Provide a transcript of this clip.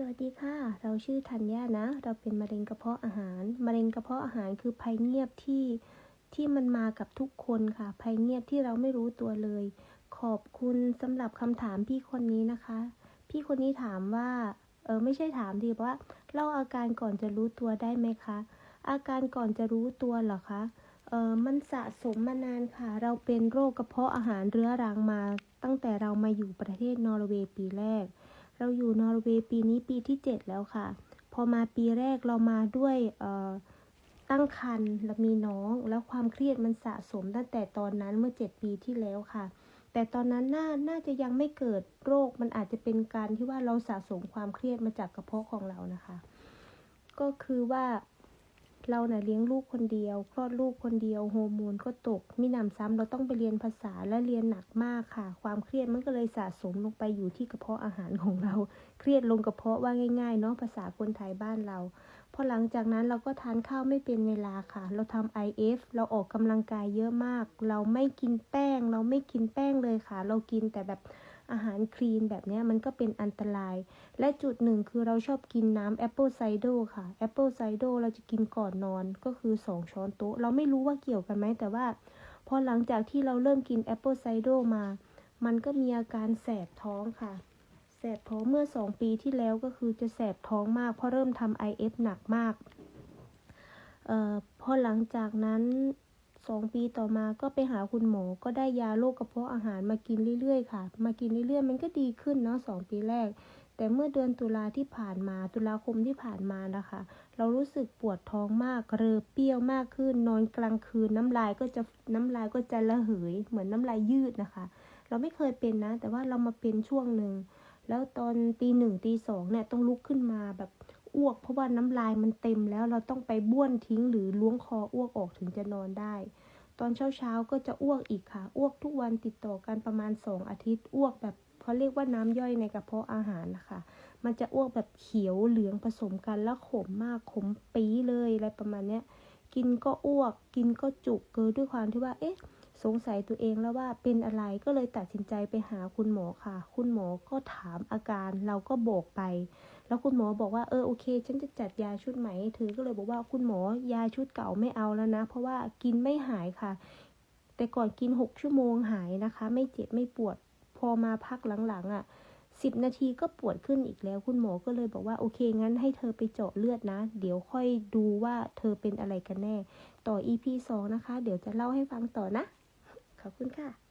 สวัสดีค่ะ เราชื่อธัญญานะ เราเป็นมะเร็งกระเพาะอาหาร มะเร็งกระเพาะอาหารคือภัยเงียบที่ที่มันมากับทุกคนค่ะ ภัยเงียบที่เราไม่รู้ตัวเลย ขอบคุณสำหรับคำถามพี่คนนี้นะคะ พี่คนนี้ถามว่าเออไม่ใช่ถามดีว่าเล่าอาการก่อนจะรู้ตัวได้ไหมคะ อาการก่อนจะรู้ตัวเหรอคะเออมันสะสมมานานค่ะ เราเป็นโรคกระเพาะอาหารเรื้อรังมา ตั้งแต่เรามาอยู่ประเทศนอร์เวย์ปีแรก เราอยู่นอร์เวย์ปีนี้ปีที่ 7 แล้วค่ะ พอมาปีแรกเรามาด้วยตั้งครรภ์และมีน้อง แล้วความเครียดมันสะสมตั้งแต่ตอนนั้นเมื่อ 7 ปีที่แล้วค่ะ แต่ตอนนั้นน่าน่าจะยังไม่เกิดโรคมันอาจจะเป็นการที่ว่าเราสะสมความเครียดมาจากกระเพาะของเรานะคะ ก็คือว่า เราเนะ่ยเลี้ยงลูกคนเดียว คลอดลูกคนเดียวโฮอร์โมนก็ตกมีหนำซ้ำเราต้องไปเรียนภาษาและเรียนหนักมากค่ะ ความเครียดมันก็เลยสะสมลงไปอยู่ที่กระเพาะอาหารของเรา เครียดลงกระเพาะว่าง่ายๆเนาะภาษาคนไทยบ้านเราพอหลังจากนั้นเราก็ทานข้าวไม่เป็นเวลาค่ะ เราทำ IF เราออกกำลังกายเยอะมาก เราไม่กินแป้ง เราไม่กินแป้งเลยค่ะ เรากินแต่แบบ อาหารคลีนแบบนี้มันก็เป็นอันตราย และจุดหนึ่งคือเราชอบกินน้ำแอปเปิลไซโดค่ะแอปเปิลไซโดเราจะกินก่อนนอนก็คือ 2 ช้อนโต๊ะ เราไม่รู้ว่าเกี่ยวกันไหมแต่ว่า พอหลังจากที่เราเริ่มกินแอปเปิลไซโดมา มันก็มีอาการแสบท้องค่ะ แสบท้องเมื่อ 2 ปีที่แล้วก็คือจะแสบท้องมากเพราะเริ่มทำ IF หนักมากเอ่อพอหลังจากนั้น สองปีต่อมาก็ไปหาคุณหมอก็ได้ยาโรคกระเพาะอาหารมากินเรื่อยๆค่ะ มากินเรื่อยๆ มันก็ดีขึ้นเนาะสองปีแรก แต่เมื่อเดือนตุลาที่ผ่านมา ตุลาคมที่ผ่านมานะคะ เรารู้สึกปวดท้องมากเรือเปรี้ยวมากขึ้น นอนกลางคืนน้ำลายก็จะน้ำลายก็จะระเหย เหมือนน้ำลายยืดนะคะ เราไม่เคยเป็นนะ แต่ว่าเรามาเป็นช่วงหนึ่งแล้วตอนตีหนึ่งตีสองเนี่ยต้องลุกขึ้นมาแบบ อ้วก เพราะว่าน้ำลายมันเต็มแล้วเราต้องไปบ้วนทิ้งหรือล้วงคออ้วกออกถึงจะนอนได้ ตอนเช้าๆก็จะอ้วกอีกค่ะ อ้วกทุกวันติดต่อกันประมาณสองอาทิตย์อ้วกแบบเขาเรียกว่าน้ำย่อยในกระเพาะอาหารนะคะ มันจะอ้วกแบบเขียวเหลืองผสมกันแล้วขมมากขมปี๊เลยอะไรประมาณเนี้ย กินก็อ้วก กินก็จุกเกิดด้วยความที่ว่าเอ๊ะ สงสัยตัวเองแล้วว่าเป็นอะไรก็เลยตัดสินใจไปหาคุณหมอค่ะ คุณหมอก็ถามอาการเราก็บอกไป แล้วคุณหมอบอกว่าเออโอเค ฉันจะจัดยาชุดใหม่เธอก็เลยบอกว่าคุณหมอยาชุดเก่าไม่เอาแล้วนะ เพราะว่ากินไม่หายค่ะ แต่ก่อนกินหกชั่วโมงหายนะคะ ไม่เจ็บไม่ปวดพอมาพักหลังๆอะ่ะสิบนาทีก็ปวดขึ้นอีกแล้วคุณหมอก็เลยบอกว่าโอเคงั้นให้เธอไปเจาะเลือดนะ เดี๋ยวค่อยดูว่าเธอเป็นอะไรกันแน่ ต่อ EP 2 นะคะ เดี๋ยวจะเล่าให้ฟังต่อนะ ขอบคุณค่ะ